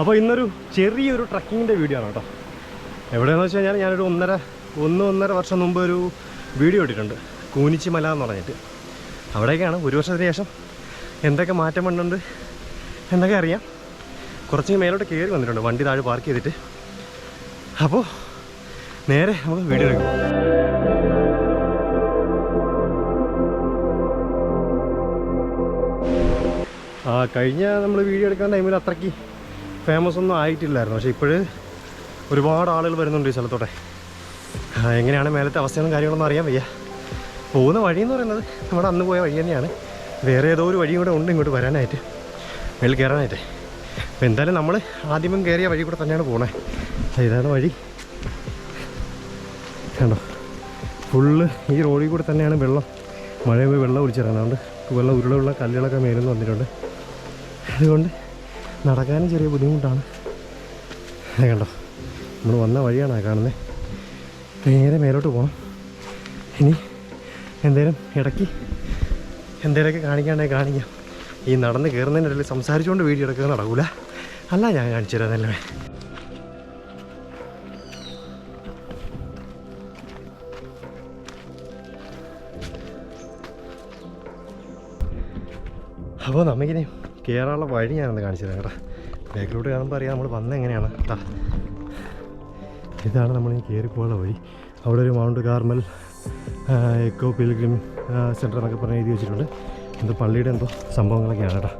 അപ്പോൾ ഇന്നൊരു ചെറിയൊരു ട്രക്കിങ്ങിന്റെ വീഡിയോ ആണ് കേട്ടോ. എവിടെയെന്ന് വെച്ച് കഴിഞ്ഞാൽ ഞാനൊരു ഒന്നര ഒന്ന് ഒന്നര വർഷം മുമ്പ് ഒരു വീഡിയോ ഇട്ടിട്ടുണ്ട്. കൂനിച്ചി മല എന്ന് പറഞ്ഞിട്ട്. അവിടെയൊക്കെയാണ്. ഒരു വർഷത്തിന് ശേഷം എന്തൊക്കെ മാറ്റം വന്നിട്ടുണ്ട് എന്നൊക്കെ അറിയാം. കുറച്ച് മേലോട്ട് കയറി വന്നിട്ടുണ്ട്. വണ്ടി താഴെ പാർക്ക് ചെയ്തിട്ട്. അപ്പോൾ നേരെ നമുക്ക് വീഡിയോ എടുക്കാം. ആ കഴിഞ്ഞ നമ്മൾ വീഡിയോ എടുക്കാൻ ടൈമിൽ അത്രയ്ക്ക് ഫേമസ് ഒന്നും ആയിട്ടില്ലായിരുന്നു. പക്ഷെ ഇപ്പോഴ് ഒരുപാട് ആളുകൾ വരുന്നുണ്ട് ഈ സ്ഥലത്തോടെ ആ, എങ്ങനെയാണ് മേലത്തെ അവസ്ഥകളും കാര്യങ്ങളൊന്നും അറിയാൻ വയ്യ. പോകുന്ന വഴി എന്ന് പറയുന്നത് നമ്മുടെ അന്ന് പോയ വഴി തന്നെയാണ്. വേറെ ഏതോ ഒരു വഴിയും കൂടെ ഉണ്ട് ഇങ്ങോട്ട് വരാനായിട്ട്. മേളിൽ കയറാനായിട്ട്. അപ്പോൾ എന്തായാലും നമ്മൾ ആദ്യമേ കയറിയ വഴി കൂടെ തന്നെയാണ് പോണേ. ഇതാണ് വഴി. കണ്ടോ? ഫുള്ള് ഈ റോഡിൽ കൂടെ തന്നെയാണ് വെള്ളം. മഴ പോയി വെള്ളം ഒഴിച്ചിറങ്ങുന്നത് അതുകൊണ്ട് വെള്ളം ഉരുളുള്ള കല്ലുകളൊക്കെ മേലെന്ന് വന്നിട്ടുണ്ട്. അതുകൊണ്ട് നടക്കാനും ചെറിയ ബുദ്ധിമുട്ടാണ്. കണ്ടോ നമ്മൾ വന്ന വഴിയാണ് കാണുന്നത് നേരെ മേലോട്ട് പോകണം ഇനി എന്തേലും ഇടയ്ക്ക് എന്തേലൊക്കെ കാണിക്കാണ്ടേ കാണിക്കാം. ഈ നടന്ന് കയറുന്നതിനിടയിൽ സംസാരിച്ചുകൊണ്ട് വീഡിയോ എടുക്കുക നടക്കൂല. അല്ല ഞാൻ കാണിച്ചു തരാം നല്ലവേ. അപ്പോൾ നമുക്കിനി കയറാനുള്ള വഴി ഞാനൊന്ന് കാണിച്ചു തരാം കേട്ടോ. ബാക്കിലോട്ട് കാണുമ്പോൾ അറിയാം നമ്മൾ വന്ന എങ്ങനെയാണ്. കേട്ടോ ഇതാണ് നമ്മൾ ഈ കയറി പോകാനുള്ള വഴി. അവിടെ ഒരു Mount Carmel eco pilgrim centre എന്നൊക്കെ പറഞ്ഞ് എഴുതി വെച്ചിട്ടുണ്ട്. എന്തോ പള്ളിയുടെ എന്തോ സംഭവങ്ങളൊക്കെയാണ് കേട്ടോ.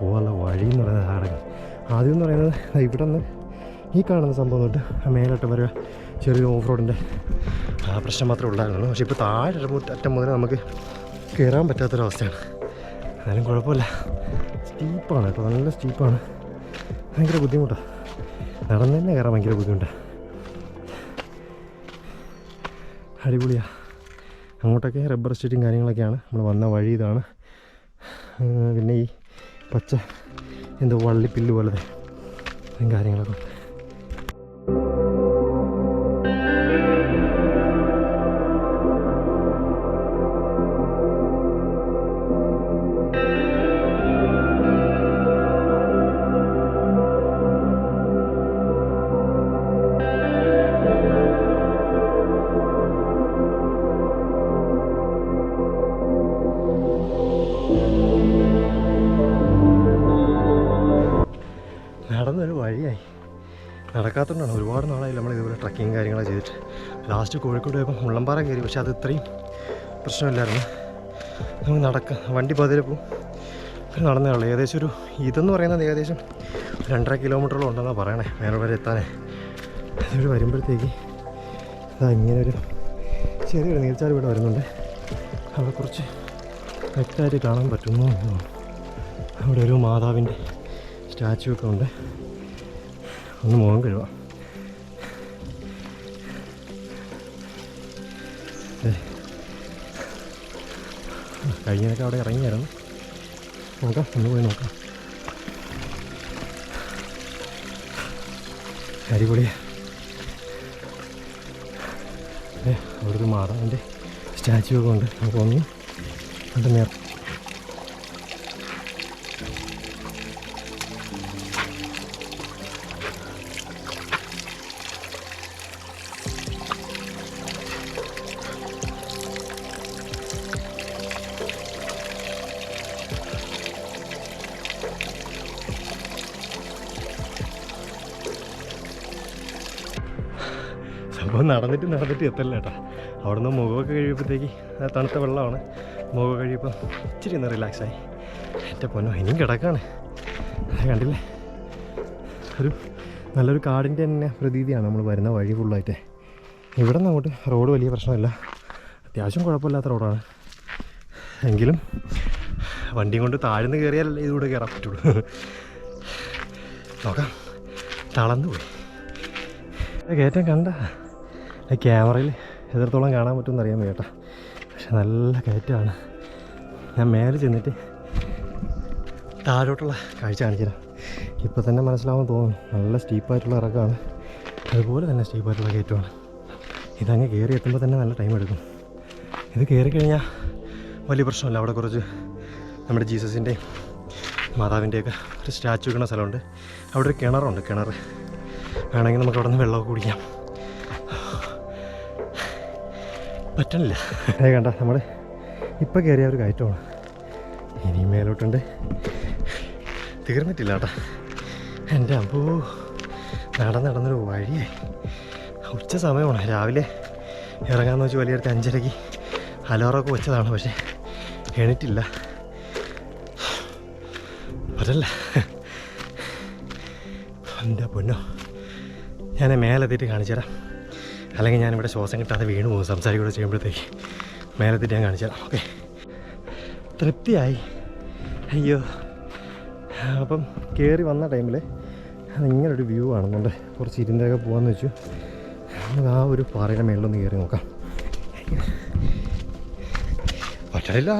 പോകാനുള്ള വഴി എന്ന് പറയുന്നത് ആടകം ആദ്യം എന്ന് പറയുന്നത് ഇവിടെ നിന്ന് ഈ കാണുന്ന സംഭവം തൊട്ട് മേലോട്ട് വരെ ചെറിയ ഓഫ് റോഡിന്റെ പ്രശ്നം മാത്രമേ ഉണ്ടായിരുന്നുള്ളൂ പക്ഷേ ഇപ്പോൾ താഴെ അറ്റം മുതൽ നമുക്ക് കയറാൻ പറ്റാത്തൊരവസ്ഥയാണ്. എന്നാലും കുഴപ്പമില്ല. സ്റ്റീപ്പാണ് കേട്ടോ നല്ല സ്റ്റീപ്പാണ്. ഭയങ്കര ബുദ്ധിമുട്ടാണ് നടന്നു തന്നെ കയറാൻ ഭയങ്കര ബുദ്ധിമുട്ടാണ് അടിപൊളിയാണ് അങ്ങോട്ടൊക്കെ റബ്ബർ എസ്റ്റേറ്റും കാര്യങ്ങളൊക്കെയാണ്. നമ്മൾ വന്ന വഴി ഇതാണ്. പിന്നെ ഈ പച്ച എന്തോ വള്ളിപ്പില്ല് പോലത്തെ കാര്യങ്ങളൊക്കെ. ലാസ്റ്റ് കോഴിക്കോട് പോയപ്പോൾ മുള്ളമ്പാറ കയറി. പക്ഷേ അത് ഇത്രയും പ്രശ്നമില്ലായിരുന്നു. നമുക്ക് നടക്കാം. വണ്ടി പതിരെ പോകും പിന്നെ നടന്നേ ഉള്ളൂ. ഏകദേശം ഒരു ഇതെന്ന് പറയുന്നത് ഏകദേശം രണ്ടര കിലോമീറ്ററോളം ഉണ്ടെന്നാണ് പറയണേ. വേറെ വരെ എത്താനേ. അതിവിടെ വരുമ്പോഴത്തേക്ക് അതാ ഇങ്ങനെ ഒരു ചെറിയൊരു നീർച്ചാൽ ഇവിടെ വരുന്നുണ്ട്. അവിടെ കുറച്ച് വ്യക്തമായിട്ട് കാണാൻ പറ്റുന്നു അവിടെ ഒരു മാതാവിന്റെ സ്റ്റാച്ചു ഒക്കെ ഉണ്ട്. ഒന്ന് മുഖം കഴുകാം. കഴിഞ്ഞതൊക്കെ അവിടെ ഇറങ്ങിയായിരുന്നു. നോക്കാം ഒന്ന് പോയി നോക്കാം. അടിപൊളിയാ ഒരു മാതാവിന്റെ സ്റ്റാച്ചു ഒക്കെ ഉണ്ട്. നമുക്കൊന്ന് ഒന്ന് കണ്ട് നടന്നിട്ട് നടന്നിട്ട് എത്തല്ല കേട്ടോ. അവിടെ നിന്ന് മുഖമൊക്കെ കഴിയുമ്പോഴത്തേക്ക് തണുത്ത വെള്ളമാണ്. മുഖം കഴിയുമ്പോൾ ഇച്ചിരി ഒന്ന് റിലാക്സായി എന്റെ പൊന്നോ ഇനിയും കിടക്കാണ്. കണ്ടില്ലേ? ഒരു നല്ലൊരു കാടിന്റെ തന്നെ പ്രതീതിയാണ് നമ്മൾ വരുന്ന വഴി ഫുള്ളായിട്ട് ഇവിടെ നിന്ന് അങ്ങോട്ട് റോഡ് വലിയ പ്രശ്നമില്ല. അത്യാവശ്യം കുഴപ്പമില്ലാത്ത റോഡാണ് എങ്കിലും വണ്ടിയും കൊണ്ട് താഴ്ന്ന് കയറിയാലല്ലേ ഇതിലൂടെ കയറാൻ പറ്റുള്ളൂ. നോക്കാം. തളർന്നു പോയി. കയറ്റം കണ്ട ക്യാമറയിൽ എത്രത്തോളം കാണാൻ പറ്റുമെന്ന് അറിയാൻ വേട്ട പക്ഷെ നല്ല കയറ്റമാണ്. ഞാൻ മേലെ ചെന്നിട്ട് താഴോട്ടുള്ള കാഴ്ച കാണിച്ചുതരാം. ഇപ്പോൾ തന്നെ മനസ്സിലാവാൻ തോന്നുന്നു. നല്ല സ്റ്റീപ്പായിട്ടുള്ള ഇറക്കമാണ്. അതുപോലെ തന്നെ സ്റ്റീപ്പായിട്ടുള്ള കയറ്റമാണ്. ഇതങ്ങ് കയറി എത്തുമ്പോൾ തന്നെ നല്ല ടൈം എടുക്കും. ഇത് കയറി കഴിഞ്ഞാൽ വലിയ പ്രശ്നമല്ല. അവിടെ കുറച്ച് നമ്മുടെ ജീസസിന്റെയും മാതാവിന്റെയൊക്കെ ഒരു സ്റ്റാച്ചു വെക്കുന്ന സ്ഥലമുണ്ട്. അവിടെ ഒരു കിണറുണ്ട്. കിണർ വേണമെങ്കിൽ നമുക്ക് അവിടെ നിന്ന് വെള്ളമൊക്കെ കുടിക്കാം. പറ്റണില്ല. അതേ കണ്ട നമ്മൾ ഇപ്പം കയറിയ ഒരു കയറ്റമാണ്. ഇനി മേലോട്ടുണ്ട്. തീർന്നിട്ടില്ല കേട്ടോ. എന്റെ അമ്പോ നടന്ന് നടന്നൊരു വഴിയായി ഉച്ച സമയമാണ്. രാവിലെ ഇറങ്ങാന്ന് വെച്ച് വലിയടുത്ത് അഞ്ചരയ്ക്ക് അലോറൊക്കെ വെച്ചതാണ് പക്ഷേ എണീറ്റില്ല. അതല്ല എന്റെ പൊന്നോ ഞാൻ മേലെത്തിയിട്ട് കാണിച്ചു തരാം അല്ലെങ്കിൽ ഞാനിവിടെ ശ്വാസം കിട്ടാതെ വീണ് പോകും. സംസാരിക്കൂടെ ചെയ്യുമ്പോഴത്തേക്ക് മേലത്തിട്ട് ഞാൻ കാണിച്ചു തരാം. ഓക്കെ. തൃപ്തിയായി. അയ്യോ. അപ്പം കയറി വന്ന ടൈമിൽ ഇങ്ങനൊരു വ്യൂ ആണെന്നുണ്ട് കുറച്ച് ഇരുന്നൊക്കെ പോകാമെന്ന് വെച്ചു. നമുക്ക് ആ ഒരു പാറയുടെ മേളിലൊന്ന് കയറി നോക്കാം. പറ്റില്ല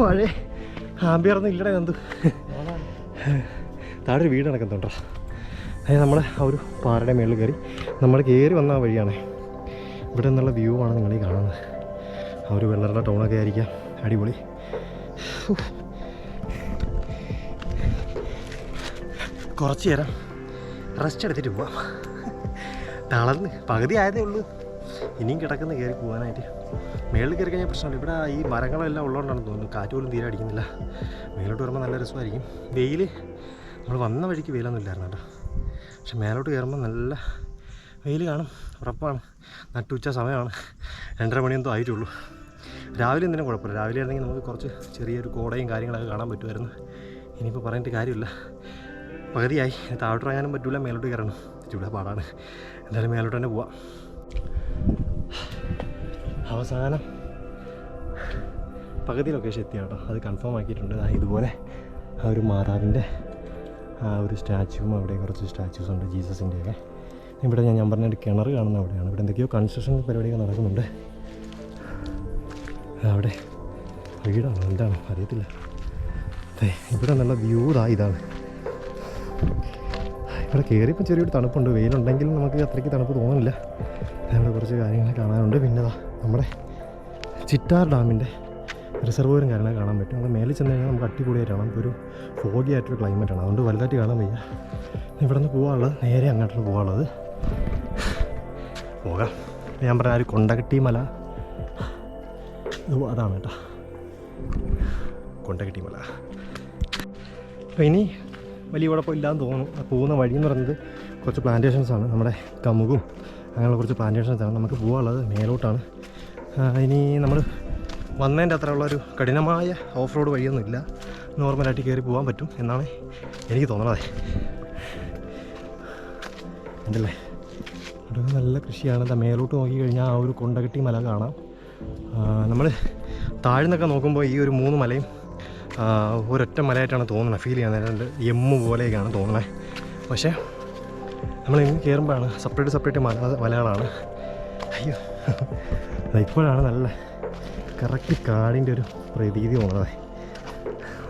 പഴയ ആമ്പിയറൊന്നും ഇല്ലടേ കണ്ടു താഴെ ഒരു വീട് നടക്കുന്നുണ്ടോ? അതായത് നമ്മൾ ആ ഒരു പാറയുടെ മേളിൽ കയറി നമ്മൾ കയറി വന്ന ആ വഴിയാണ്. ഇവിടെ നിന്നുള്ള വ്യൂ ആണ് നിങ്ങൾ ഈ കാണുന്നത്. ആ ഒരു വെള്ളറുടെ ടൗണൊക്കെ ആയിരിക്കാം. അടിപൊളി. കുറച്ച് നേരം റെസ്റ്റ് എടുത്തിട്ട് പോവാം. തളർന്ന്. പകുതി ആയതേ ഉള്ളൂ. ഇനിയും കിടക്കുന്ന കയറി പോകാനായിട്ട് മേളിൽ കയറി കഴിഞ്ഞാൽ പ്രശ്നമില്ല. ഇവിടെ ഈ മരങ്ങളെല്ലാം ഉള്ളതുകൊണ്ടാണ് തോന്നുന്നു. കാറ്റ് പോലും തീരെ അടിക്കുന്നില്ല. മേലോട്ട് വരുമ്പോൾ നല്ല രസമായിരിക്കും. വെയിൽ നമ്മൾ വന്ന വഴിക്ക് വെയിലൊന്നും ഇല്ലായിരുന്നു കേട്ടോ. പക്ഷെ മേലോട്ട് കയറുമ്പോൾ നല്ല വെയിൽ കാണും ഉറപ്പാണ്. നട്ടുച്ച സമയമാണ്. രണ്ടര മണിയൊന്നും ആയിട്ടുള്ളൂ. രാവിലെ എന്തിനും കുഴപ്പമില്ല. രാവിലെ ആയിരുന്നെങ്കിൽ നമുക്ക് കുറച്ച് ചെറിയൊരു കോടയും കാര്യങ്ങളൊക്കെ കാണാൻ പറ്റുമായിരുന്നു. ഇനിയിപ്പോൾ പറഞ്ഞിട്ട് കാര്യമില്ല. പകുതിയായി. താഴോട്ടിറങ്ങാനും പറ്റില്ല മേലോട്ട് കയറണം. ഇവിടെ പാടാണ്. എന്തായാലും മേലോട്ട് തന്നെ പോവാം. അവസാനം പകുതി ലൊക്കേഷൻ എത്തിയ കേട്ടോ. അത് കൺഫേം ആക്കിയിട്ടുണ്ട്. ഇതുപോലെ ആ ഒരു മാതാവിന്റെ ആ ഒരു സ്റ്റാച്ചുവും അവിടെ കുറച്ച് സ്റ്റാച്യൂസ് ഉണ്ട്. ജീസസിന്റെയൊക്കെ. ഇവിടെ ഞാൻ ഞാൻ പറഞ്ഞ ഒരു കിണർ കാണുന്ന അവിടെയാണ്. ഇവിടെ എന്തൊക്കെയോ കൺസ്ട്രക്ഷൻ പരിപാടികൾ നടക്കുന്നുണ്ട്. അവിടെ വീടാണോ? എന്താണോ? അറിയത്തില്ല. അതെ ഇവിടെ നല്ല വ്യൂ ഇതാ ഇതാണ്. ഇവിടെ കയറിയപ്പോൾ ചെറിയൊരു തണുപ്പുണ്ട്. വെയിലുണ്ടെങ്കിലും നമുക്ക് അത്രയ്ക്ക് തണുപ്പ് തോന്നുന്നില്ല. അവിടെ കുറച്ച് കാര്യങ്ങൾ കാണാനുണ്ട്. പിന്നെ നമ്മുടെ ചിറ്റാർ ഡാമിന്റെ റിസർവോറും കാര്യങ്ങൾ കാണാൻ പറ്റും. അത് മേലെ ചെന്ന് കഴിഞ്ഞാൽ നമുക്ക് അടിപൊളിയായിട്ടാണ് നമുക്കൊരു ഫോഗി ആയിട്ടൊരു ക്ലൈമറ്റാണ് അതുകൊണ്ട് വലുതായിട്ട് കാണാൻ വയ്യ. ഇവിടെ നിന്ന് പോകാനുള്ളത് നേരെ അങ്ങോട്ടാണ് പോകാനുള്ളത് പോകാം. ഞാൻ പറഞ്ഞ ഒരു കൊണ്ടകട്ടി മല. അതാണ് കേട്ടോ. കൊണ്ടകട്ടി മല. ഇനി വലിയ കുഴപ്പമില്ലാന്ന് തോന്നുന്നു. പോകുന്ന വഴി എന്ന് പറയുന്നത് കുറച്ച് പ്ലാന്റേഷൻസാണ് നമ്മുടെ കമുകും അങ്ങനെയുള്ള കുറച്ച് പ്ലാന്റേഷൻസ് ആണ് നമുക്ക് പോകാനുള്ളത് മേലോട്ടാണ്. ഇനി നമ്മൾ വന്നതിന്റെ അത്ര ഉള്ളൊരു കഠിനമായ ഓഫ് റോഡ് വഴിയൊന്നുമില്ല. നോർമലായിട്ട് കയറി പോകാൻ പറ്റും എന്നാണ് എനിക്ക് തോന്നണത്. ഉണ്ടല്ലേ? ഇവിടെ നല്ല കൃഷിയാണ്. എന്താ മേലോട്ട് നോക്കിക്കഴിഞ്ഞാൽ ആ ഒരു കൊണ്ടകട്ടി മല കാണാം. നമ്മൾ താഴ്ന്നൊക്കെ നോക്കുമ്പോൾ ഈ ഒരു മൂന്ന് മലയും ഒരൊറ്റ മലയായിട്ടാണ് തോന്നുന്നത്. ഫീൽ ചെയ്യുന്നത് നേരം എമ്മ് പോലെയൊക്കെയാണ് തോന്നുന്നത് പക്ഷേ നമ്മൾ ഇന്ന് കയറുമ്പോഴാണ് സെപ്പറേറ്റ് സെപ്പറേറ്റ് മല മലകളാണ്. അയ്യോ. ഇപ്പോഴാണ് നല്ല കറക്റ്റ് കാടിന്റെ ഒരു പ്രതീതി തോന്നുന്നത്.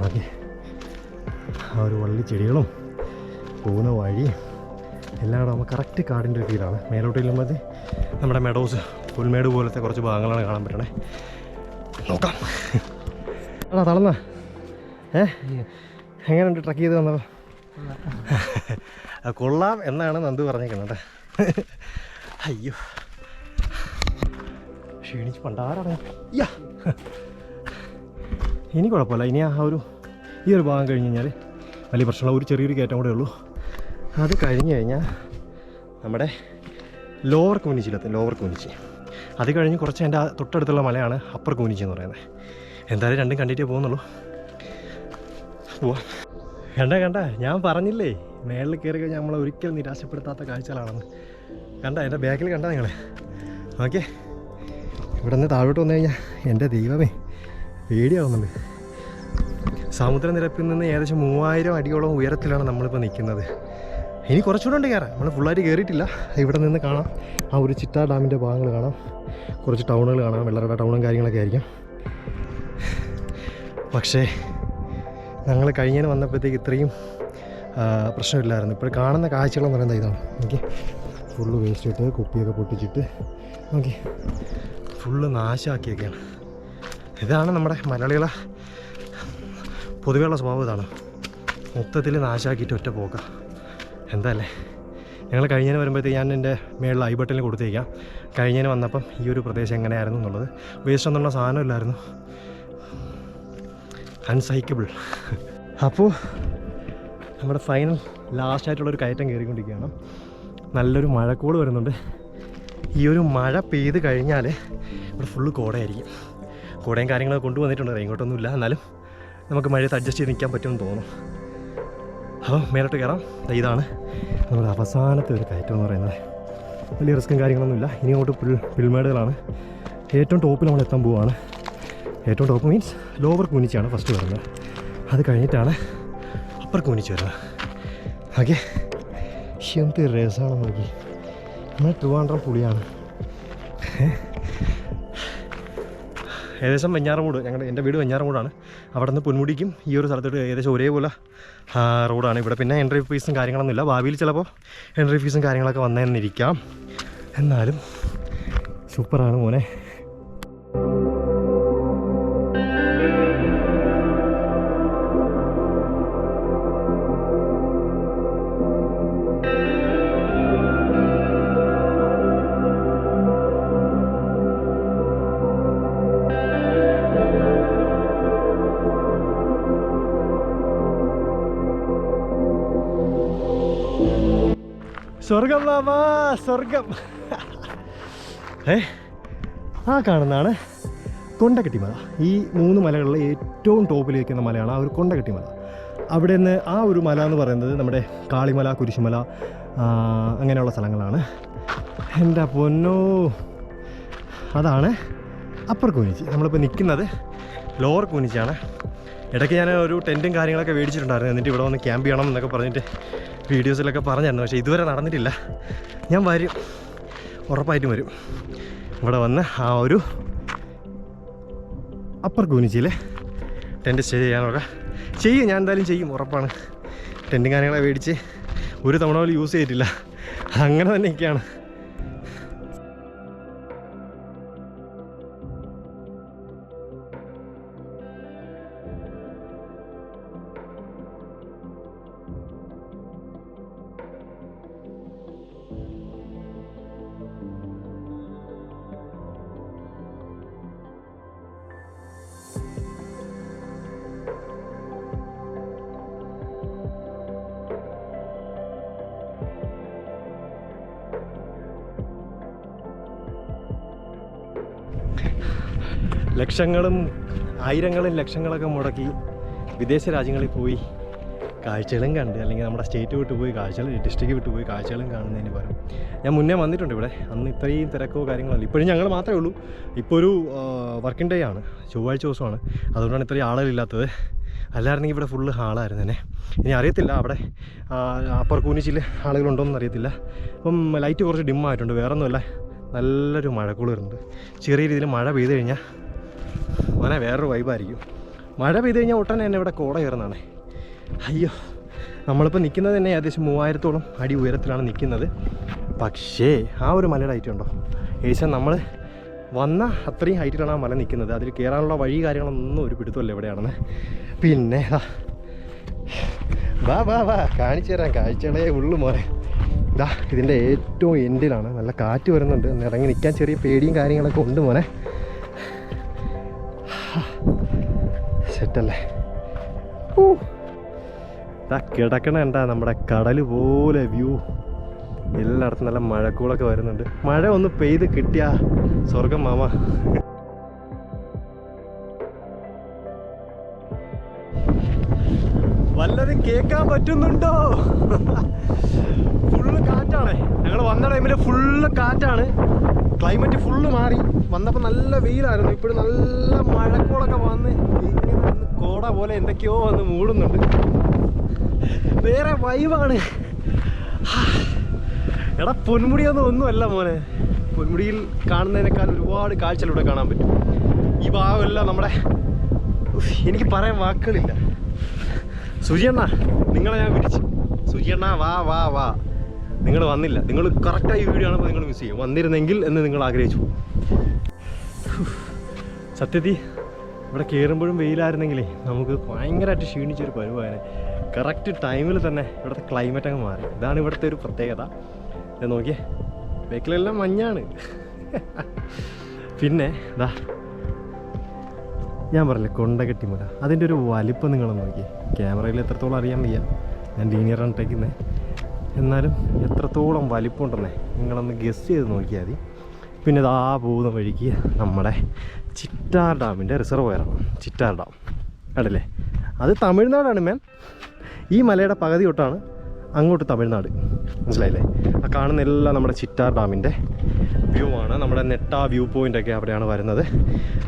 ഓക്കെ. ആ ഒരു വള്ളി ചെടികളും പോകുന്ന വഴിയും എല്ലാം നമ്മൾ കറക്റ്റ് കാടിന്റെ ഫീലാണ് മേലോട്ട് ചെല്ലുമ്പോൾ നമ്മുടെ മെഡോസ് പുൽമേട് പോലത്തെ കുറച്ച് ഭാഗങ്ങളാണ് കാണാൻ പറ്റണേ. നോക്കാം. അതാ തളന്ന ഏ? എങ്ങനെയുണ്ട് ട്രക്ക് ചെയ്ത് വന്നത് കൊള്ളാം എന്നാണ് നന്ദു പറഞ്ഞേക്കുന്നത് അയ്യോ. ക്ഷീണിച്ച് പണ്ടാറാണ് യാ. ഇനി കുഴപ്പമില്ല. ഇനി ആ ഒരു ഈ ഒരു ഭാഗം കഴിഞ്ഞ് കഴിഞ്ഞാൽ വലിയ പ്രശ്നമുള്ള ഒരു ചെറിയൊരു കയറ്റം കൂടെ ഉള്ളൂ. അത് കഴിഞ്ഞ് കഴിഞ്ഞാൽ നമ്മുടെ ലോവർ കൂനിച്ചിലെത്തും ലോവർ കൂനിച്ചി അത് കഴിഞ്ഞ് കുറച്ച് എന്റെ തൊട്ടടുത്തുള്ള മലയാണ് അപ്പർ കൂനിച്ചി എന്ന് പറയുന്നത്. എന്തായാലും രണ്ടും കണ്ടിട്ടേ പോകുന്നുള്ളൂ. പോവാ കണ്ട കണ്ട? ഞാൻ പറഞ്ഞില്ലേ മേളിൽ കയറി കഴിഞ്ഞാൽ നമ്മളെ ഒരിക്കലും നിരാശപ്പെടുത്താത്ത കാഴ്ചകളാണെന്ന്. കണ്ട? എന്റെ ബാക്കിൽ കണ്ട നിങ്ങൾ ഓക്കെ ഇവിടെ നിന്ന് താഴോട്ട് വന്നു കഴിഞ്ഞാൽ എന്റെ ദൈവമേ പേടിയാവുന്നുണ്ട്. സമുദ്രനിരപ്പിൽ നിന്ന് ഏകദേശം മൂവായിരം അടിയോളം ഉയരത്തിലാണ് നമ്മളിപ്പോൾ നിൽക്കുന്നത്. ഇനി കുറച്ചുകൂടെ ഉണ്ട് കയറാം നമ്മൾ ഫുള്ളായിട്ട് കയറിയിട്ടില്ല ഇവിടെ നിന്ന് കാണാം. ആ ഒരു ചിറ്റാ ഡാമിന്റെ ഭാഗങ്ങൾ കാണാം. കുറച്ച് ടൗണുകൾ കാണാം. വെള്ളറട ടൗണും കാര്യങ്ങളൊക്കെ ആയിരിക്കും. പക്ഷേ ഞങ്ങൾ കഴിഞ്ഞതിന് വന്നപ്പോഴത്തേക്ക് ഇത്രയും പ്രശ്നമില്ലായിരുന്നു. ഇപ്പോൾ കാണുന്ന കാഴ്ചകളെന്ന് പറയുന്നത് ഇതാണ് ഓക്കെ ഫുള്ള് വേസ്റ്റ് ഇട്ട് കുപ്പിയൊക്കെ പൊട്ടിച്ചിട്ട്. ഓക്കെ ഫുള്ള് നാശമാക്കിയൊക്കെയാണ് ഇതാണ് നമ്മുടെ മലയാളികളെ പൊതുവെയുള്ള സ്വഭാവം ഇതാണ്. മൊത്തത്തിൽ നാശാക്കിയിട്ട് ഒറ്റ പോക്ക. എന്താല്ലേ? ഞങ്ങൾ കഴിഞ്ഞതിന് വരുമ്പോഴത്തേക്ക് ഞാൻ എന്റെ മേളിൽ ഐ ബട്ടണിൽ കൊടുത്തേക്കാം. കഴിഞ്ഞതിന് വന്നപ്പം ഈ ഒരു പ്രദേശം എങ്ങനെയായിരുന്നു എന്നുള്ളത്. വേസ്റ്റ് എന്നുള്ള സാധനമില്ലായിരുന്നു അൺസൈക്കബിൾ അപ്പോൾ നമ്മുടെ ഫൈനൽ ലാസ്റ്റായിട്ടുള്ളൊരു കയറ്റം കയറിക്കൊണ്ടിരിക്കുകയാണ്. നല്ലൊരു മഴക്കോട് വരുന്നുണ്ട്. ഈ ഒരു മഴ പെയ്ത് കഴിഞ്ഞാൽ ഇവിടെ ഫുള്ള് കോടയായിരിക്കും. കോടയും കാര്യങ്ങളൊക്കെ കൊണ്ടുവന്നിട്ടുണ്ട്. ഇങ്ങോട്ടൊന്നുമില്ല എന്നാലും നമുക്ക് മഴയത്ത് അഡ്ജസ്റ്റ് ചെയ്ത് നിൽക്കാൻ പറ്റുമെന്ന് തോന്നുന്നു. അപ്പോൾ മേലോട്ട് കയറാം. ഇതാണ് നമ്മുടെ അവസാനത്തെ ഒരു കയറ്റം എന്ന് പറയുന്നത്. വലിയ റിസ്ക്കും കാര്യങ്ങളൊന്നുമില്ല ഇനി അങ്ങോട്ട് പുൽ പുൽമേടുകളാണ്. ഏറ്റവും ടോപ്പിൽ നമ്മൾ എത്താൻ പോവുകയാണ് ഏറ്റവും ടോപ്പ് മീൻസ് ലോവർ കുനിച്ചാണ് ഫസ്റ്റ് വരുന്നത്. അത് കഴിഞ്ഞിട്ടാണ് അപ്പർ കൂനിച്ച് വരുന്നത്. ഓക്കെ എന്ത് രസമാണ് നോക്കി. നമ്മൾ ട്രിവാൻഡ്രം പുളിയാണ്. ഏകദേശം വെഞ്ഞാറമൂട് ഞങ്ങളുടെ എന്റെ വീട് വെഞ്ഞാറമൂടാണ്. അവിടെ നിന്ന് പൊന്മുടിക്കും. ഈ ഒരു സ്ഥലത്തോട്ട് ഏകദേശം ഒരേപോലെ റോഡാണ് ഇവിടെ. പിന്നെ എൻട്രി ഫീസും കാര്യങ്ങളൊന്നുമില്ല. ഭാവിയിൽ ചിലപ്പോൾ എൻട്രി ഫീസും കാര്യങ്ങളൊക്കെ വന്നെന്നിരിക്കാം എന്നാലും സൂപ്പറാണ് മോനെ. സ്വർഗം മാമാ സ്വർഗം. ഏ ആ കാണുന്നതാണ് കൊണ്ടകെട്ടി മല ഈ മൂന്ന് മലകളിലെ ഏറ്റവും ടോപ്പിൽ നിൽക്കുന്ന മലയാണ് ആ ഒരു കൊണ്ടകെട്ടി മല അവിടെ നിന്ന് ആ ഒരു മല എന്ന് പറയുന്നത് നമ്മുടെ കാളിമല കുരിശുമല അങ്ങനെയുള്ള സ്ഥലങ്ങളാണ്. എന്റെ പൊന്നോ അതാണ് അപ്പർ കൂനിച്ചി. നമ്മളിപ്പോൾ നിൽക്കുന്നത് ലോവർ കൂനിച്ചാണ്. ഇടയ്ക്ക് ഞാൻ ഒരു ടെന്റും കാര്യങ്ങളൊക്കെ മേടിച്ചിട്ടുണ്ടായിരുന്നു. എന്നിട്ട് ഇവിടെ വന്ന് ക്യാമ്പ് ചെയ്യണം എന്നൊക്കെ പറഞ്ഞിട്ട് വീഡിയോസിലൊക്കെ പറഞ്ഞായിരുന്നു. പക്ഷേ ഇതുവരെ നടന്നിട്ടില്ല. ഞാൻ വരും. ഉറപ്പായിട്ടും വരും. ഇവിടെ വന്ന് ആ ഒരു അപ്പർ കൂനിച്ചിയിൽ ടെന്റ് സ്റ്റേ ചെയ്യാനുള്ള ചെയ്യും ഞാൻ എന്തായാലും ചെയ്യും. ഉറപ്പാണ്. ടെന്റും കാര്യങ്ങളെ മേടിച്ച് ഒരു തവണ പോലും യൂസ് ചെയ്തിട്ടില്ല. അങ്ങനെ തന്നെയൊക്കെയാണ്. ലക്ഷങ്ങളും ആയിരങ്ങളും ലക്ഷങ്ങളൊക്കെ മുടക്കി വിദേശ രാജ്യങ്ങളിൽ പോയി കാഴ്ചകളും കണ്ട് അല്ലെങ്കിൽ നമ്മുടെ സ്റ്റേറ്റ് വിട്ട് പോയി കാഴ്ചകൾ ഡിസ്ട്രിക്ട് വിട്ട് പോയി കാഴ്ചകളും കാണുന്നതിന് പകരം ഞാൻ മുന്നേ വന്നിട്ടുണ്ട് ഇവിടെ. അന്ന് ഇത്രയും തിരക്കോ കാര്യങ്ങളല്ല ഇപ്പോഴും ഞങ്ങൾ മാത്രമേ ഉള്ളൂ. ഇപ്പോൾ ഒരു വർക്കിംഗ് ഡേ ആണ്. ചൊവ്വാഴ്ച ദിവസമാണ്. അതുകൊണ്ടാണ് ഇത്രയും ആളുകളില്ലാത്തത് അല്ലായിരുന്നെങ്കിൽ ഇവിടെ ഫുള്ള് ഹാളായിരുന്നു തന്നെ. ഇനി അറിയത്തില്ല അവിടെ അപ്പർ കൂനിച്ചിൽ ആളുകളുണ്ടോയെന്ന് അറിയത്തില്ല. അപ്പം ലൈറ്റ് കുറച്ച് ഡിമ്മായിട്ടുണ്ട് ആയിട്ടുണ്ട്. വേറെ ഒന്നുമല്ല നല്ലൊരു മഴക്കോൾ ചെറിയ രീതിയിൽ മഴ പെയ്ത് കഴിഞ്ഞാൽ മോനെ വേറൊരു വൈബായിരിക്കും മഴ പെയ്ത് കഴിഞ്ഞാൽ ഒട്ടനെ തന്നെ ഇവിടെ കോട കയറുന്നതാണ്. അയ്യോ നമ്മളിപ്പോൾ നിൽക്കുന്നത് തന്നെ ഏകദേശം മൂവായിരത്തോളം അടി ഉയരത്തിലാണ് നിൽക്കുന്നത് പക്ഷേ ആ ഒരു മലയുടെ ഹൈറ്റ് ഉണ്ടോ? ഏകദേശം നമ്മൾ വന്ന അത്രയും ഹൈറ്റിലാണ് ആ മല നിൽക്കുന്നത് അതിൽ കയറാനുള്ള വഴി കാര്യങ്ങളൊന്നും ഒരു പിടുത്തമല്ല എവിടെയാണെന്ന് പിന്നെ വാ വാ വാ. കാണിച്ചു തരാം. കാഴ്ചകളേ ഉള്ളു മോനെ. ഇതാ ഇതിന്റെ ഏറ്റവും എൻഡിലാണ് നല്ല കാറ്റ് വരുന്നുണ്ട്. ഇറങ്ങി നിൽക്കാൻ ചെറിയ പേടിയും കാര്യങ്ങളൊക്കെ ഉണ്ട് മോനെ. സെറ്റല്ലേ? ഇതാ കിടക്കണ എന്താ നമ്മുടെ കടൽ പോലെ വ്യൂ. എല്ലായിടത്തും നല്ല മഴക്കൂളൊക്കെ വരുന്നുണ്ട്. മഴ ഒന്ന് പെയ്ത് കിട്ടിയാ സ്വർഗം മാമ. കേൾക്കാൻ പറ്റുന്നുണ്ടോ? ഫുള്ള് കാറ്റാണ്. ഞങ്ങൾ വന്ന ടൈമിൽ ഫുള്ള് കാറ്റാണ്. ക്ലൈമറ്റ് ഫുള്ള് മാറി. വന്നപ്പോൾ നല്ല വെയിലായിരുന്നു. ഇപ്പോഴും നല്ല മഴക്കോളൊക്കെ വന്ന് കോട പോലെ എന്തൊക്കെയോ വന്ന് മൂടുന്നുണ്ട്. വേറെ വൈവാണ് എടാ പൊന്മുടിയൊന്നും ഒന്നുമല്ല മോനെ. പൊന്മുടിയിൽ കാണുന്നതിനേക്കാൾ ഒരുപാട് കാഴ്ചകളിവിടെ കാണാൻ പറ്റും. ഈ ഭാഗമെല്ലാം നമ്മുടെ എനിക്ക് പറയാൻ വാക്കുകളില്ല. സുജിയണ്ണ നിങ്ങളെ ഞാൻ വിളിച്ചു. സുജിയണ്ണ വാ വാ വാ. നിങ്ങൾ വന്നില്ല. നിങ്ങൾ കറക്റ്റായി വീഡിയോ ആണപ്പോൾ നിങ്ങൾ മിസ് ചെയ്യും. വന്നിരുന്നെങ്കിൽ എന്ന് നിങ്ങൾ ആഗ്രഹിച്ചു. സത്യത്തിൽ ഇവിടെ കയറുമ്പോഴും വെയിലായിരുന്നെങ്കിലേ നമുക്ക് ഭയങ്കരമായിട്ട് ക്ഷീണിച്ചൊരു പരുവായനെ കറക്റ്റ് ടൈമിൽ തന്നെ ഇവിടുത്തെ ക്ലൈമറ്റ് അങ്ങ് മാറി. ഇതാണ് ഇവിടുത്തെ ഒരു പ്രത്യേകത. നോക്കിയേ ബേക്കിലെല്ലാം മഞ്ഞാണ്. പിന്നെ ഇതാ ഞാൻ പറഞ്ഞില്ലേ കൊണ്ടകെട്ടിമല അതിന്റെ ഒരു വലിപ്പം നിങ്ങളൊന്ന് നോക്കിയേ ക്യാമറയിൽ എത്രത്തോളം അറിയാൻ വയ്യ. ഞാൻ ലീനിയറാണ് ഇട്ടേക്കുന്നത് എന്നാലും എത്രത്തോളം വലിപ്പം ഉണ്ടെന്നേ നിങ്ങളൊന്ന് ഗസ് ചെയ്ത് നോക്കിയാൽ മതി. പിന്നെ ഇതാ പോകുന്ന വഴിക്ക് നമ്മുടെ ചിറ്റാർ ഡാമിന്റെ റിസർവയറാണ് ചിറ്റാർ ഡാം. കണ്ടല്ലേ? അത് തമിഴ്നാടാണ് മാം ഈ മലയുടെ പകുതി തൊട്ടാണ് അങ്ങോട്ട് തമിഴ്നാട്. മനസ്സിലായില്ലേ? ആ കാണുന്ന എല്ലാം നമ്മുടെ ചിറ്റാർ ഡാമിന്റെ വ്യൂ ആണ് നമ്മുടെ നെട്ട വ്യൂ പോയിന്റൊക്കെ അവിടെയാണ് വരുന്നത്.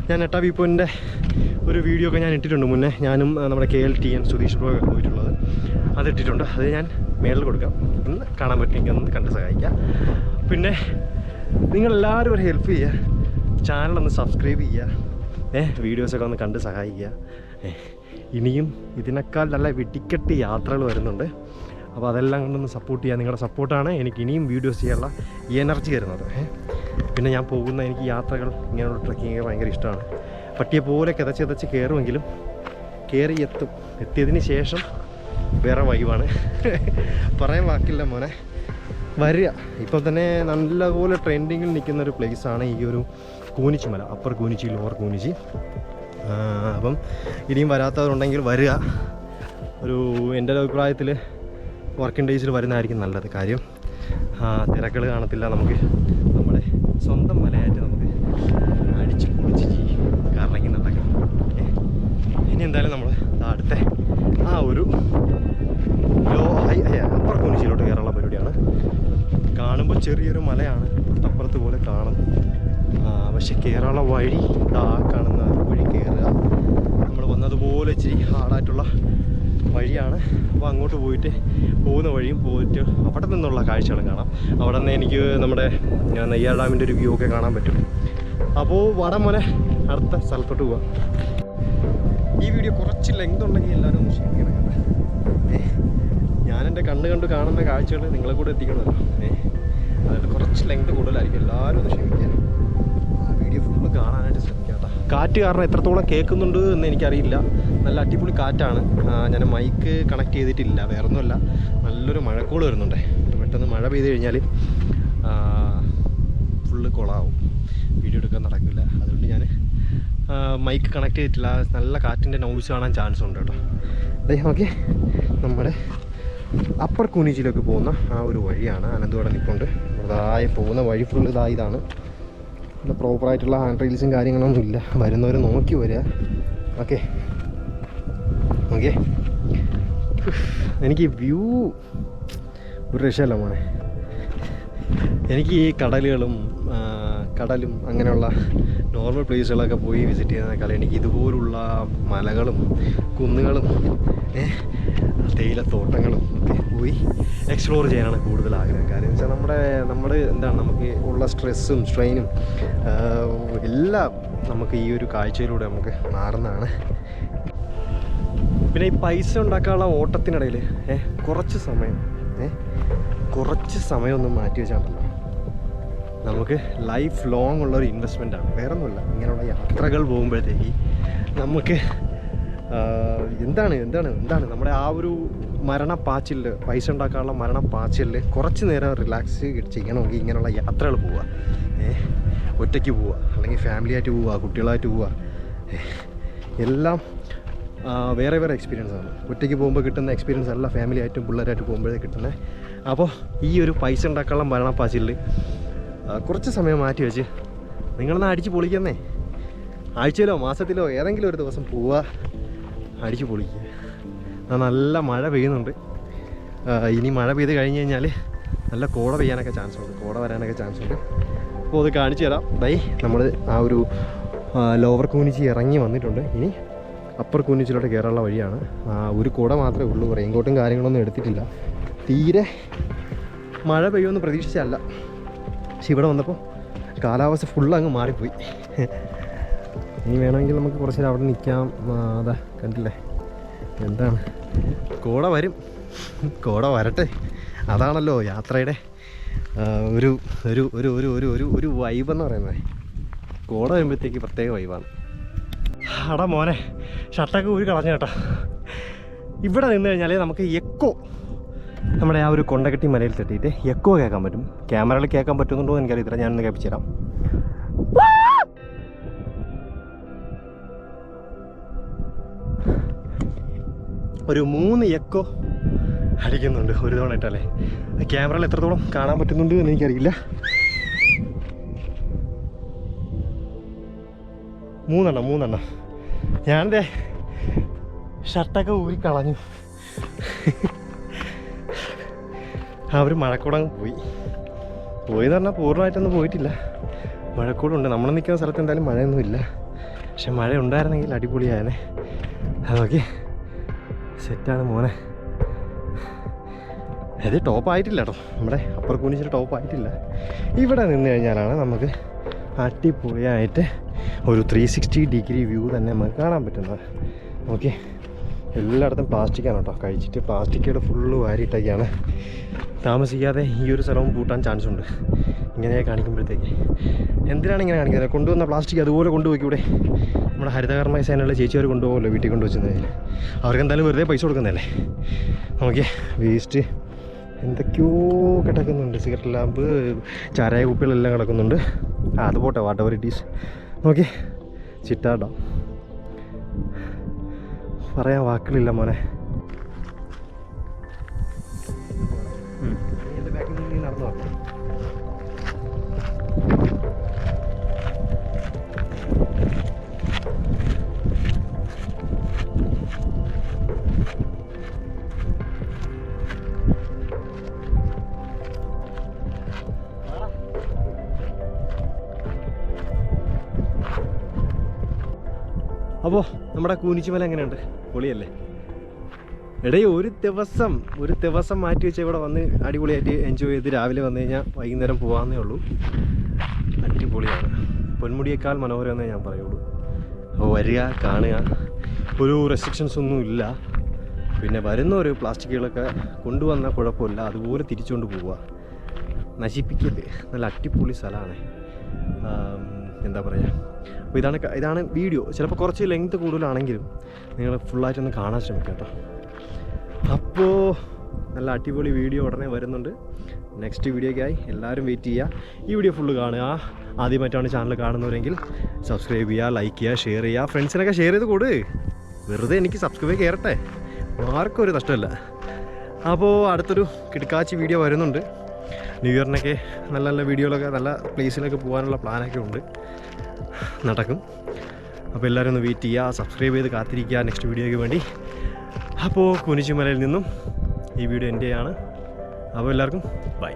ഞാൻ നെട്ട വ്യൂ പോയിന്റെ ഒരു വീഡിയോ ഒക്കെ ഞാൻ ഇട്ടിട്ടുണ്ട് മുന്നേ. ഞാനും നമ്മുടെ K L T N Sudheesh bro ഒക്കെ പോയിട്ടുള്ളത്. അത് ഇട്ടിട്ടുണ്ട്. അത് ഞാൻ മേളിൽ കൊടുക്കാം. ഒന്ന് കാണാൻ പറ്റുമെങ്കിൽ ഒന്ന് കണ്ട് സഹായിക്കാം. പിന്നെ നിങ്ങളെല്ലാവരും ഒരു ഹെൽപ്പ് ചെയ്യുക. ചാനലൊന്ന് സബ്സ്ക്രൈബ് ചെയ്യുക. ഏ വീഡിയോസൊക്കെ ഒന്ന് കണ്ട് സഹായിക്കുക. ഇനിയും ഇതിനേക്കാൾ നല്ല വെടിക്കെട്ട് യാത്രകൾ വരുന്നുണ്ട്. അപ്പോൾ അതെല്ലാം കൊണ്ടൊന്ന് സപ്പോർട്ട് ചെയ്യുക നിങ്ങളുടെ സപ്പോർട്ടാണ് എനിക്ക് ഇനിയും വീഡിയോസ് ചെയ്യാനുള്ള എനർജി തരുന്നത്. പിന്നെ ഞാൻ പോകുന്ന എനിക്ക് യാത്രകൾ ഇങ്ങനെയുള്ള ട്രക്കിങ് ഭയങ്കര ഇഷ്ടമാണ്. പട്ടിയെ പോലെ കിതച്ച് കിതച്ച് കയറുമെങ്കിലും കയറി എത്തും. എത്തിയതിന് ശേഷം വേറെ വൈവാണ്. പറയാൻ വാക്കില്ല മോനെ. വരിക. ഇപ്പം തന്നെ നല്ലപോലെ ട്രെൻഡിങ്ങിൽ നിൽക്കുന്ന ഒരു പ്ലേസാണ് ഈ ഒരു കൂനിച്ചി മല അപ്പർ കൂനിച്ചി. ലോവർ കൂനിച്ചി അപ്പം ഇനിയും വരാത്തവരുണ്ടെങ്കിൽ വരിക. ഒരു എന്റെ ഒരു അഭിപ്രായത്തിൽ വർക്കിംഗ് ഡേയ്സിൽ വരുന്നതായിരിക്കും നല്ലത്. കാര്യം തിരക്കുകൾ കാണത്തില്ല നമുക്ക്. നമ്മുടെ സ്വന്തം മലയായിട്ട് നമുക്ക് അടിച്ച് പൊളിച്ച് കറങ്ങി നടക്കാം. ഇനി എന്തായാലും നമ്മൾ അടുത്ത ആ ഒരു ലോ ഹൈ അപ്പർ കുനിച്ചിലോട്ട് കയറാനുള്ള പരിപാടിയാണ്. കാണുമ്പോൾ ചെറിയൊരു മലയാണ്. തൊട്ടപ്പുറത്ത് പോലെ കാണും. പക്ഷെ കയറാനുള്ള വഴി ആ കാണുന്ന വഴി കയറുക നമ്മൾ വന്നതുപോലെ ഇച്ചിരി ഹാർഡായിട്ടുള്ള വഴിയാണ്. അപ്പോൾ അങ്ങോട്ട് പോയിട്ട് പോകുന്ന വഴിയും പോയിട്ട് അവിടെ നിന്നുള്ള കാഴ്ചകളും കാണാം. അവിടെ നിന്ന് എനിക്ക് നമ്മുടെ നെയ്യാർ ഡാമിന്റെ ഒരു വ്യൂ ഒക്കെ കാണാൻ പറ്റും. അപ്പോൾ വടം മോനെ അടുത്ത സ്ഥലത്തോട്ട് പോവാം. ഈ വീഡിയോ കുറച്ച് ലെങ്ത് ഉണ്ടെങ്കിൽ എല്ലാവരും ഒന്ന് ക്ഷമിക്കണം കേട്ടോ. ഞാൻ എന്റെ കണ്ണ് കണ്ട് കാണുന്ന കാഴ്ചകൾ നിങ്ങളെ കൂടെ എത്തിക്കണമല്ലോ. ഏ അതായത് കുറച്ച് ലെങ്ത് കൂടുതലായിരിക്കും. എല്ലാവരും ഒന്ന് ക്ഷമിക്കുക ആ വീഡിയോ ഫുള്ള് കാണാനായിട്ട് ശ്രമിക്കാം കേട്ടോ. കാറ്റ് കാരണം എത്രത്തോളം കേൾക്കുന്നുണ്ട് എന്ന് എനിക്കറിയില്ല. നല്ല അടിപൊളി കാറ്റാണ്. ഞാൻ മൈക്ക് കണക്ട് ചെയ്തിട്ടില്ല. വേറൊന്നുമല്ല. നല്ലൊരു മഴക്കോൾ വരുന്നുണ്ട്. പെട്ടെന്ന് മഴ പെയ്ത് കഴിഞ്ഞാൽ ഫുള്ള് കുളമാവും വീഡിയോ എടുക്കാൻ നടക്കില്ല. അതുകൊണ്ട് ഞാൻ മൈക്ക് കണക്ട് ചെയ്തിട്ടില്ല. നല്ല കാറ്റിന്റെ നോയ്സ് കാണാൻ ചാൻസ് ഉണ്ട് കേട്ടോ. അതെ ഓക്കെ നമ്മുടെ അപ്പർ കുനിച്ചിലേക്ക് പോകുന്ന ആ ഒരു വഴിയാണ് അനന്തോടെ നിൽപ്പുണ്ട് അതായ പോകുന്ന വഴി ഫുൾ ഇതാ ഇതാണ്. പ്രോപ്പറായിട്ടുള്ള ഹാൻഡ് റീൽസും കാര്യങ്ങളൊന്നും ഇല്ല വരുന്നവർ നോക്കി വരിക ഓക്കെ. ഓക്കെ എനിക്ക് വ്യൂ ഒരു രക്ഷയല്ല മോനെ. എനിക്ക് ഈ കടലുകളും കടലും അങ്ങനെയുള്ള നോർമൽ പ്ലേസുകളൊക്കെ പോയി വിസിറ്റ് ചെയ്യുന്നതിനേക്കാൾ എനിക്ക് ഇതുപോലുള്ള മലകളും കുന്നുകളും തേയിലത്തോട്ടങ്ങളും ഒക്കെ പോയി എക്സ്പ്ലോർ ചെയ്യാനാണ് കൂടുതൽ ആഗ്രഹം. കാര്യം വെച്ചാൽ നമ്മുടെ നമ്മുടെ എന്താണ് നമുക്ക് ഉള്ള സ്ട്രെസ്സും സ്ട്രെയിനും എല്ലാം നമുക്ക് ഈ ഒരു കാഴ്ചയിലൂടെ നമുക്ക് മാറുന്നതാണ്. പിന്നെ ഈ പൈസ ഉണ്ടാക്കാനുള്ള ഓട്ടത്തിനിടയിൽ ഏഹ് കുറച്ച് സമയം ഏഹ് കുറച്ച് സമയം ഒന്ന് മാറ്റി വെച്ചാണല്ലോ നമുക്ക് ലൈഫ് ലോങ് ഉള്ള ഒരു ആണ്. വേറെ ഒന്നുമില്ല ഇങ്ങനെയുള്ള യാത്രകൾ പോകുമ്പോഴത്തേക്ക് നമുക്ക് എന്താണ് എന്താണ് എന്താണ്? നമ്മുടെ ആ ഒരു മരണപ്പാച്ചിൽ പൈസ ഉണ്ടാക്കാനുള്ള മരണപ്പാച്ചിൽ കുറച്ച് നേരം റിലാക്സ് ചെയ്യണമെങ്കിൽ ഇങ്ങനെയുള്ള യാത്രകൾ പോവുക ഒറ്റയ്ക്ക് പോവുക അല്ലെങ്കിൽ ഫാമിലിയായിട്ട് പോവുക കുട്ടികളായിട്ട് പോവുക എല്ലാം വേറെ വേറെ എക്സ്പീരിയൻസ് ആണ്. ഒറ്റയ്ക്ക് പോകുമ്പോൾ കിട്ടുന്ന എക്സ്പീരിയൻസ് അല്ല ഫാമിലി ആയിട്ടും പിള്ളേരായിട്ട് പോകുമ്പോഴേ കിട്ടുന്നത് അപ്പോൾ ഈ ഒരു പൈസ ഉണ്ടാക്കാനുള്ള മരണപ്പാച്ചിലിൽ കുറച്ച് സമയം മാറ്റി വെച്ച് നിങ്ങളെന്നാ അടിച്ച് പൊളിക്കുന്നേ. ആഴ്ചയിലോ മാസത്തിലോ ഏതെങ്കിലും ഒരു ദിവസം പോവുക അടിച്ച് പൊളിക്കുക. നല്ല മഴ പെയ്യുന്നുണ്ട്. ഇനി മഴ പെയ്ത് കഴിഞ്ഞ് കഴിഞ്ഞാൽ നല്ല കോട പെയ്യാനൊക്കെ ചാൻസ് ഉണ്ട്. കോട വരാനൊക്കെ ചാൻസ് ഉണ്ട്. അപ്പോൾ അത് കാണിച്ചു തരാം. ബൈ നമ്മൾ ആ ഒരു ലോവർ കൂനിച്ച് ഇറങ്ങി വന്നിട്ടുണ്ട്. ഇനി അപ്പർ കുന്നിച്ചിലോട്ട് കയറാനുള്ള വഴിയാണ്. ഒരു കുട മാത്രമേ ഉള്ളൂ റെയിൻകോട്ടും കാര്യങ്ങളൊന്നും എടുത്തിട്ടില്ല. തീരെ മഴ പെയ്യുമെന്ന് പ്രതീക്ഷിച്ചല്ല പക്ഷെ ഇവിടെ വന്നപ്പോൾ കാലാവസ്ഥ ഫുള്ള് അങ്ങ് മാറിപ്പോയി. ഇനി വേണമെങ്കിൽ നമുക്ക് കുറച്ച് നേരം അവിടെ നിൽക്കാം. അതെ കണ്ടില്ലേ? എന്താണ്? കോട വരും. കോട വരട്ടെ. അതാണല്ലോ യാത്രയുടെ ഒരു ഒരു ഒരു ഒരു ഒരു ഒരു ഒരു വൈബെന്ന് പറയുന്നത്. കോട വരുമ്പോഴത്തേക്ക് പ്രത്യേക വൈബാണ് അടാ മോനെ. ഷർട്ടൊക്കെ ഊരി കളഞ്ഞു കേട്ടോ. ഇവിടെ നിന്ന് കഴിഞ്ഞാൽ നമുക്ക് എക്കോ നമ്മുടെ ആ ഒരു കൊണ്ടകെട്ടി മലയിൽ തട്ടിയിട്ട് എക്കോ കേൾക്കാൻ പറ്റും. ക്യാമറയിൽ കേൾക്കാൻ പറ്റുന്നുണ്ടോ എന്ന് എനിക്കറിയത്തില്ല. ഞാനൊന്ന് കേൾപ്പിച്ചു തരാം. ഒരു മൂന്ന് എക്കോ അടിക്കുന്നുണ്ട് ഒരു തവണ ഇട്ടല്ലേ ക്യാമറയിൽ എത്രത്തോളം കാണാൻ പറ്റുന്നുണ്ട് എന്ന് എനിക്കറിയില്ല. മൂന്നെണ്ണം മൂന്നെണ്ണം. ഞാനെന്തേ ഷർട്ടൊക്കെ ഊരി കളഞ്ഞു. അവർ മഴക്കൂടങ്ങ് പോയി പോയി. എന്ന് പറഞ്ഞാൽ പൂർണമായിട്ടൊന്നും പോയിട്ടില്ല. മഴക്കൂടുണ്ട്. നമ്മൾ നിൽക്കുന്ന സ്ഥലത്ത് എന്തായാലും മഴയൊന്നുമില്ല പക്ഷെ മഴ ഉണ്ടായിരുന്നെങ്കിൽ അടിപൊളിയായനെ അതൊക്കെ സെറ്റാണ് മോനെ. അത് ടോപ്പ് ആയിട്ടില്ല കേട്ടോ നമ്മുടെ അപ്പർ കുനിച്ചിട്ട് ടോപ്പ് ആയിട്ടില്ല. ഇവിടെ നിന്ന് കഴിഞ്ഞാലാണ് നമുക്ക് അടിപൊളിയായിട്ട് ഒരു ത്രീ സിക്സ്റ്റി ഡിഗ്രി വ്യൂ തന്നെ നമുക്ക് കാണാൻ പറ്റുന്നത്. ഓക്കെ എല്ലായിടത്തും പ്ലാസ്റ്റിക്കാണ് കേട്ടോ. കഴിച്ചിട്ട് പ്ലാസ്റ്റിക്കുകൾ ഫുള്ള് വാരിയിട്ടൊക്കെയാണ് താമസിക്കാതെ ഈ ഒരു സ്ഥലവും പൂട്ടാൻ ചാൻസ് ഉണ്ട്. ഇങ്ങനെ കാണിക്കുമ്പോഴത്തേക്ക്. എന്തിനാണ് ഇങ്ങനെ കാണിക്കുന്നത്? കൊണ്ടുവന്ന പ്ലാസ്റ്റിക് അതുപോലെ കൊണ്ടുപോയി ഇവിടെ. നമ്മുടെ ഹരിതകർമ്മ സേനയുള്ള ചേച്ചിമാർ കൊണ്ടുപോകുമല്ലോ വീട്ടിൽ കൊണ്ടുവച്ചെന്നതിൽ അവർക്ക് എന്തായാലും വെറുതെ പൈസ കൊടുക്കുന്നതല്ലേ? ഓക്കെ വേസ്റ്റ് എന്തൊക്കെയോ കിടക്കുന്നുണ്ട്. സിഗരറ്റ് ലാമ്പ് ചാരായ കുപ്പികളെല്ലാം കിടക്കുന്നുണ്ട്. അത് പോട്ടെ വാട്ട് എവർ ഇറ്റ് ഈസ് നോക്കി. ചിറ്റാട പറയാൻ വാക്കുകളില്ല മോനെ. നമ്മുടെ കൂനിച്ചുമല എങ്ങനെയുണ്ട്? പൊളിയല്ലേ? എടേ ഒരു ദിവസം ഒരു ദിവസം മാറ്റി വെച്ച് ഇവിടെ വന്ന് അടിപൊളിയായിട്ട് എൻജോയ് ചെയ്ത് രാവിലെ വന്നു കഴിഞ്ഞാൽ വൈകുന്നേരം പോകാമെന്നേ ഉള്ളൂ. അടിപൊളിയാണ്. പൊന്മുടിയേക്കാൾ മനോഹരമെന്നേ ഞാൻ പറയുള്ളൂ. അപ്പോൾ വരിക കാണുക. ഒരു റെസ്ട്രിക്ഷൻസ് ഒന്നും ഇല്ല. പിന്നെ വരുന്ന ഒരു പ്ലാസ്റ്റിക്കുകളൊക്കെ കൊണ്ടുവന്നാൽ കുഴപ്പമില്ല. അതുപോലെ തിരിച്ചുകൊണ്ട് പോവുക നശിപ്പിക്കരുത്. നല്ല അടിപൊളി സ്ഥലമാണ്. എന്താ പറയുക അപ്പോൾ ഇതാണ് ഇതാണ് വീഡിയോ ചിലപ്പോൾ കുറച്ച് ലെങ്ത് കൂടുതലാണെങ്കിലും നിങ്ങൾ ഫുള്ളായിട്ടൊന്ന് കാണാൻ ശ്രമിക്കുക കേട്ടോ. അപ്പോൾ നല്ല അടിപൊളി വീഡിയോ ഉടനെ വരുന്നുണ്ട്. നെക്സ്റ്റ് വീഡിയോയ്ക്കായി എല്ലാവരും വെയിറ്റ് ചെയ്യുക ഈ വീഡിയോ ഫുള്ള് കാണുക. ആദ്യമായിട്ടാണ് ചാനൽ കാണുന്നവരെങ്കിൽ സബ്സ്ക്രൈബ് ചെയ്യുക ലൈക്ക് ചെയ്യുക ഷെയർ ചെയ്യുക ഫ്രണ്ട്സിനൊക്കെ ഷെയർ ചെയ്ത് കൊടു. വെറുതെ എനിക്ക് സബ്സ്ക്രൈബ് കയറട്ടെ ആർക്കും ഒരു നഷ്ടമല്ല. അപ്പോൾ അടുത്തൊരു കിടക്കാച്ചി വീഡിയോ വരുന്നുണ്ട്. ന്യൂ ഇയറിനൊക്കെ നല്ല നല്ല വീഡിയോകളൊക്കെ നല്ല പ്ലേസിലൊക്കെ പോകാനുള്ള പ്ലാനൊക്കെ ഉണ്ട്. നടക്കും. അപ്പോൾ എല്ലാവരും ഒന്ന് വെയിറ്റ് ചെയ്യുക സബ്സ്ക്രൈബ് ചെയ്ത് കാത്തിരിക്കുക നെക്സ്റ്റ് വീഡിയോയ്ക്ക് വേണ്ടി. അപ്പോൾ കുനിച്ചുമലയിൽ നിന്നും ഈ വീഡിയോ എന്റെയാണ് അപ്പോൾ എല്ലാവർക്കും ബൈ